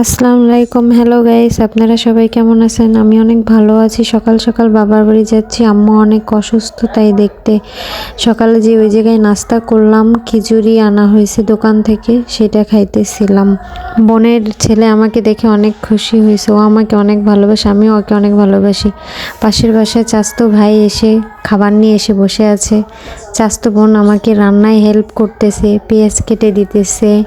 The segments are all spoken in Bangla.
আসসালামু আলাইকুম। হ্যালো গাইস আপনারা সবাই কেমন আছেন? আমি অনেক ভালো আছি। সকাল সকাল বাবার বাড়ি যাচ্ছি। আম্মু অনেক অসুস্থ, তাই দেখতে। সকালে যে ওই জায়গায় নাস্তা করলাম, খিচুড়ি আনা হয়েছে দোকান থেকে, সেটা খাইতেছিলাম। বোনের ছেলে আমাকে দেখে অনেক খুশি হয়েছে। ও আমাকে অনেক ভালোবাসে, আমিও ওকে অনেক ভালোবাসি। পাশের বাসায় চাস্তো ভাই এসে খাবার নিয়ে এসে বসে আছে। চাস্তো বোন আমাকে রান্নায় হেল্প করতেছে, পেঁয়াজ কেটে দিতেছে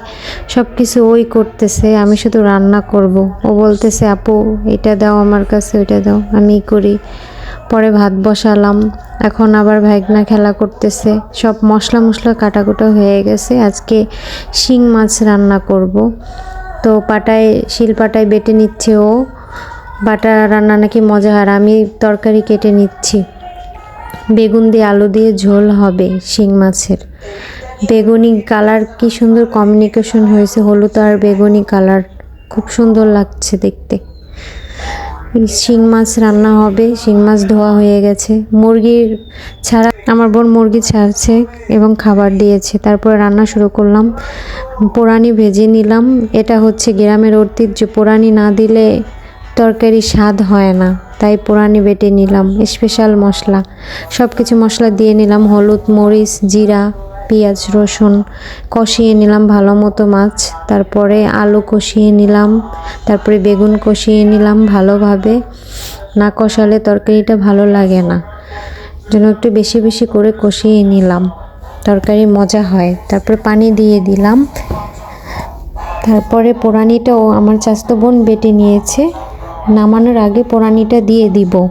সব কিছু ওই করতেছে, আমি শুধু রান্না করব। ও বলতেছে, আপু, এটা দাও আমার কাছে, ওইটা দাও আমি করি। পরে ভাত বসালাম। এখন আবার ভাইগনা খেলা করতেছে। সব মশলা মশলা কাটাকুটা হয়ে গেছে। আজকে শিং মাছ রান্না করব। তো পাটায়, শিল পাটায় বেটে নিচ্ছে ও। বাটা রান্না নাকি মজা হয় আমি তরকারি কেটে নিচ্ছি। বেগুন দিয়ে আলু দিয়ে ঝোল হবে শিং মাছের। বেগুনি কালার কি সুন্দর কমিউনিকেশন হয়েছে, হলুদ আর বেগুনি কালার খুব সুন্দর লাগছে দেখতে। শিং মাছ রান্না হবে, শিং মাছ ধোয়া হয়ে গেছে। মুরগির ছাড়া, আমার বোন মুরগি ছাড়ছে এবং খাবার দিয়েছে। তারপরে রান্না শুরু করলাম, পোড়ানি ভেজে নিলাম। এটা হচ্ছে গ্রামের ঐতিহ্য পোড়ানি না দিলে তরকারি স্বাদ হয় না। তাই পোড়ানি বেটে নিলাম স্পেশাল মশলা। সব কিছু মশলা দিয়ে নিলাম হলুদ, মরিচ, জিরা, পেঁয়াজ, রসুন। কষিয়ে নিলাম ভালো মতো মাছ। তারপরে আলু কষিয়ে নিলাম। তারপরে বেগুন কষিয়ে নিলাম ভালোভাবে। না কষালে তরকারিটা ভালো লাগে না। জন্য একটু বেশি বেশি করে কষিয়ে নিলাম। তরকারি মজা হয়। তারপরে পানি দিয়ে দিলাম। তারপরে পোড়ানিটাও আমার চাস্ত বোন বেটে নিয়েছে। নামানোর আগে পোড়ানিটা দিয়ে দিব।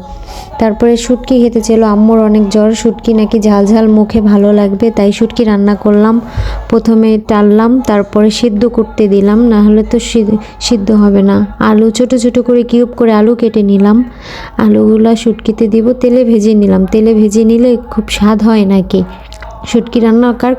তারপরে শুটকি খেতে ছিল আম্মুর অনেক জ্বর, শুটকি নাকি ঝাল ঝাল মুখে ভালো লাগবে, তাই শুটকি রান্না করলাম। প্রথমে টাললাম, তারপরে সিদ্ধ করতে দিলাম, না হলে তো সিদ্ধ হবে না। আলু ছোট ছোট করে কিউব করে আলু কেটে নিলাম। আলুগুলা শুটকিতে দিব, তেলে ভেজে নিলাম। তেলে ভেজে নিলে খুব স্বাদ হয় নাকি? শুটকি রান্না কার কার